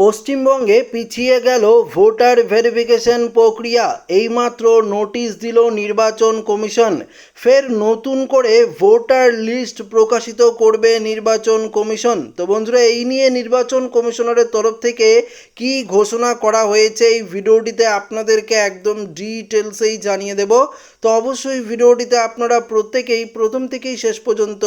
পশ্চিমবঙ্গে পিছিয়ে গেল ভোটার ভেরিফিকেশন প্রক্রিয়া। এইমাত্র নোটিশ দিল নির্বাচন কমিশন। ফের নতুন করে ভোটার লিস্ট প্রকাশিত করবে নির্বাচন কমিশন। তো বন্ধুরা, এই নিয়ে নির্বাচন কমিশনারের তরফ থেকে কি ঘোষণা করা হয়েছে এই ভিডিওটিতে আপনাদেরকে একদম ডিটেলসেই জানিয়ে দেব। তো অবশ্যই ভিডিওটিতে আপনারা প্রত্যেকেই, প্রথম থেকেই শেষ পর্যন্ত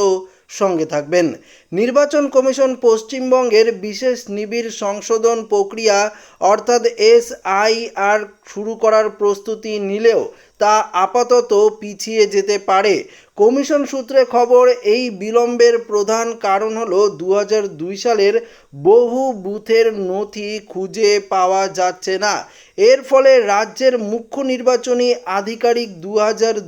সঙ্গে থাকবেন। নির্বাচন কমিশন পশ্চিমবঙ্গের বিশেষ নিবিড় সংশোধন প্রক্রিয়া, অর্থাৎ এসআইআর শুরু করার প্রস্তুতি নিলেও তা আপাতত পিছিয়ে যেতে পারে। কমিশন সূত্রে খবর, এই বিলম্বের প্রধান কারণ হলো দু দুই সালের বহু বুথের নথি খুঁজে পাওয়া যাচ্ছে না। এর ফলে রাজ্যের মুখ্য নির্বাচনী আধিকারিক দু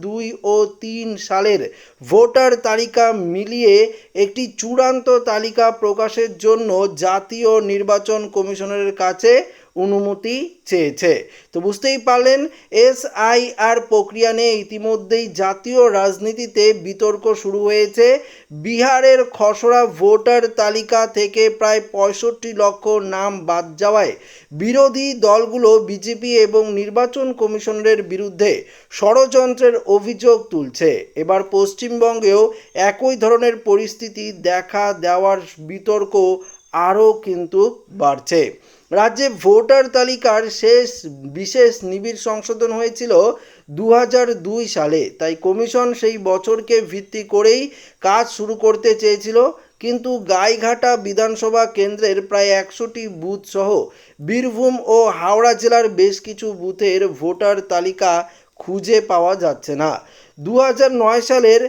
দুই ও তিন সালের ভোটার তালিকা মিলিয়ে একটি চূড়ান্ত তালিকা প্রকাশের জন্য জাতীয় নির্বাচন কমিশনের কাছে অনুমতি চেয়েছে। তো বুঝতেই পারলেন, এসআইআর প্রক্রিয়া নিয়ে ইতিমধ্যেই জাতীয় রাজনীতিতে বিতর্ক শুরু হয়েছে। বিহারের খসড়া ভোটার তালিকা থেকে প্রায় পঁয়ষট্টি লক্ষ নাম বাদ যাওয়ায় বিরোধী দলগুলো বিজেপি এবং নির্বাচন কমিশনের বিরুদ্ধে ষড়যন্ত্রের অভিযোগ তুলছে। এবার পশ্চিমবঙ্গেও একই ধরনের পরিস্থিতি দেখা দেওয়ার বিতর্ক আরও কিন্তু বাড়ছে। রাজ্যে ভোটার তালিকার শেষ বিশেষ নিবিড় সংশোধন হয়েছিল দু দুই সালে। তাই কমিশন সেই বছরকে ভিত্তি করেই কাজ শুরু করতে চেয়েছিল। কিন্তু গাইঘাটা বিধানসভা কেন্দ্রের প্রায় একশোটি বুথ সহ বীরভূম ও হাওড়া জেলার বেশ কিছু বুথের ভোটার তালিকা খুঁজে পাওয়া যাচ্ছে না। দু সালের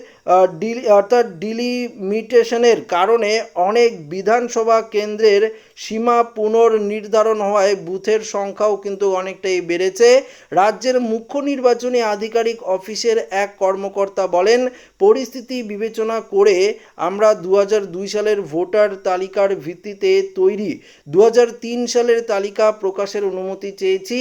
ডিলি, অর্থাৎ ডিলিমিটেশনের কারণে অনেক বিধানসভা কেন্দ্রের সীমা পুনর্নির্ধারণ হওয়ায় বুথের সংখ্যাও কিন্তু অনেকটাই বেড়েছে। রাজ্যের মুখ্য নির্বাচনী আধিকারিক অফিসের এক কর্মকর্তা বলেন, পরিস্থিতি বিবেচনা করে আমরা দু সালের ভোটার তালিকার ভিত্তিতে তৈরি। দু হাজার তিন সালের তালিকা প্রকাশের অনুমতি চেয়েছি।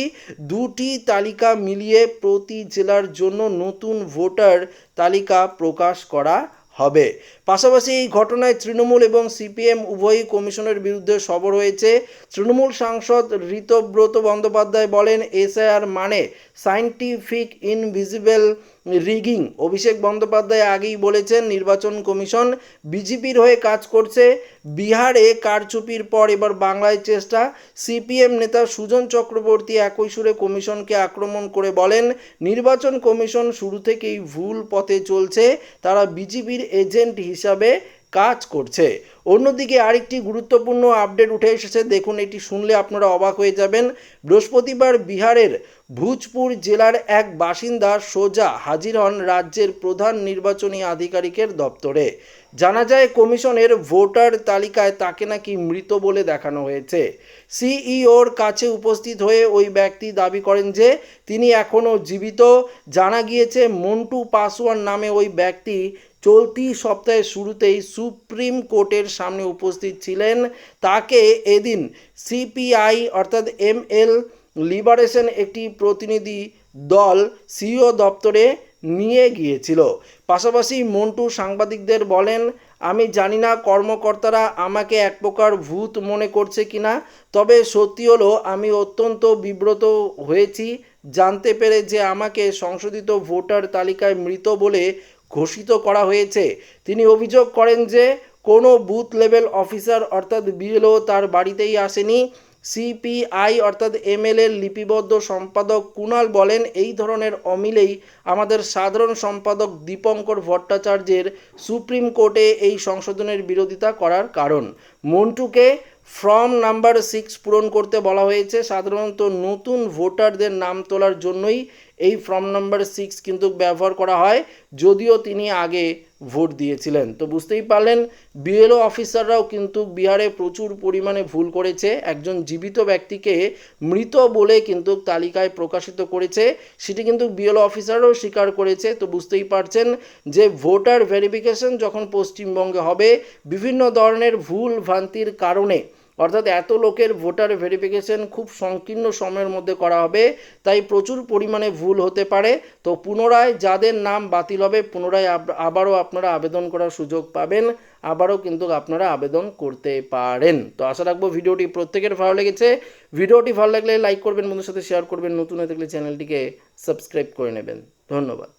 দুটি তালিকা মিলিয়ে প্রতি জেলার জন্য নতুন ভোটার তালিকা প্রকাশ করা হবে। পাশাপাশি এই ঘটনায় তৃণমূল এবং সিপিএম উভয়ই কমিশনের বিরুদ্ধে সবর হয়েছে। তৃণমূল সাংসদ ঋতব্রত বন্দ্যোপাধ্যায় বলেন, এসআইআর মানে scientific invisible rigging. Abhishek Bandyopadhyay আগেই বলেছেন, নির্বাচন কমিশন বিজেপির হয়ে কাজ করছে। বিহারে কারচুপির পর এবার বাংলায় চেষ্টা। সিপিএম নেতা সুজন চক্রবর্তী একই সুরে কমিশনকে আক্রমণ করে বলেন, নির্বাচন কমিশন শুরু থেকেই ভুল পথে চলছে। তারা বিজেপির এজেন্ট হিসাবে কাজ করছে। অন্যদিকে আরেকটি গুরুত্বপূর্ণ আপডেট উঠে এসেছে। দেখুন, এটি শুনলে আপনারা অবাক হয়ে যাবেন। বৃহস্পতিবার বিহারের ভোজপুর জেলার এক বাসিন্দা সোজা হাজির হন রাজ্যের প্রধান নির্বাচনী আধিকারিকের দপ্তরে। জানা যায়, কমিশনের ভোটার তালিকায় তাকে নাকি মৃত বলে দেখানো হয়েছে। সিইওর কাছে উপস্থিত হয়ে ওই ব্যক্তি দাবি করেন যে, তিনি এখনও জীবিত। জানা গিয়েছে, মন্টু পাসওয়ান নামে ওই ব্যক্তি চলতি সপ্তাহের শুরুতেই সুপ্রিম কোর্টের সামনে উপস্থিত ছিলেন। তাকে এদিন সিপিআই অর্থাৎ এম এল লিবারেশন একটি প্রতিনিধি দল সিও দপ্তরে নিয়ে গিয়েছিল। পাশাপাশি মন্টু সাংবাদিকদের বলেন, আমি জানি না কর্মকর্তারা আমাকে এক প্রকার ভূত মনে করছে কিনা, তবে সত্যি হলো আমি অত্যন্ত বিব্রত হয়েছি। জানতে পেরে যে আমাকে সংশোধিত ভোটার তালিকায় মৃত বলে ঘোষিত করা হয়েছে। তিনি অভিযোগ করেন যে, কোনো বুথ লেভেল অফিসার অর্থাৎ বিএলও তার বাড়িতেই আসেনি। সিপিআই অর্থাৎ এমএলএর লিপিবদ্ধ সম্পাদক কুণাল বলেন, এই ধরনের অমিলেই আমাদের সাধারণ সম্পাদক দীপঙ্কর ভট্টাচার্যের সুপ্রিম কোর্টে এই সংশোধনের বিরোধিতা করার কারণ। মন্টুকে ফর্ম নাম্বার সিক্স পূরণ করতে বলা হয়েছে। সাধারণত নতুন ভোটারদের নাম তোলার জন্যই এই ফর্ম নাম্বার সিক্স কিন্তু ব্যবহার করা হয়। যদিও তিনি আগে ভোট দিয়েছিলেন। তো বুঝতেই পারলেন বিএলও অফিসাররাও কিন্তু বিহারে প্রচুর পরিমাণে ভুল করেছে। একজন জীবিত ব্যক্তিকে মৃত বলে কিন্তু তালিকায় প্রকাশিত করেছে। সেটি কিন্তু বিএলও অফিসাররাও স্বীকার করেছে। তো বুঝতেই পারছেন যে ভোটার ভেরিফিকেশন যখন পশ্চিমবঙ্গে হবে, বিভিন্ন ধরনের ভুল ভ্রান্তির কারণে অর্থাৎ এত লোকের ভোটার ভেরিফিকেশন খুব সংকীর্ণ সময়ের মধ্যে করা হবে, তাই প্রচুর পরিমাণে ভুল হতে পারে। তো পুনরায় যাদের নাম বাতিল হবে, পুনরায় আবারও আপনারা আবেদন করার সুযোগ পাবেন। আবারও কিন্তু আপনারা আবেদন করতে পারেন। তো আশা রাখব ভিডিওটি প্রত্যেকের ভালো লেগেছে। ভিডিওটি ভালো লাগলে লাইক করবেন, বন্ধুর সাথে শেয়ার করবেন। নতুন হয়ে থাকলে চ্যানেলটিকে সাবস্ক্রাইব করে নেবেন। ধন্যবাদ।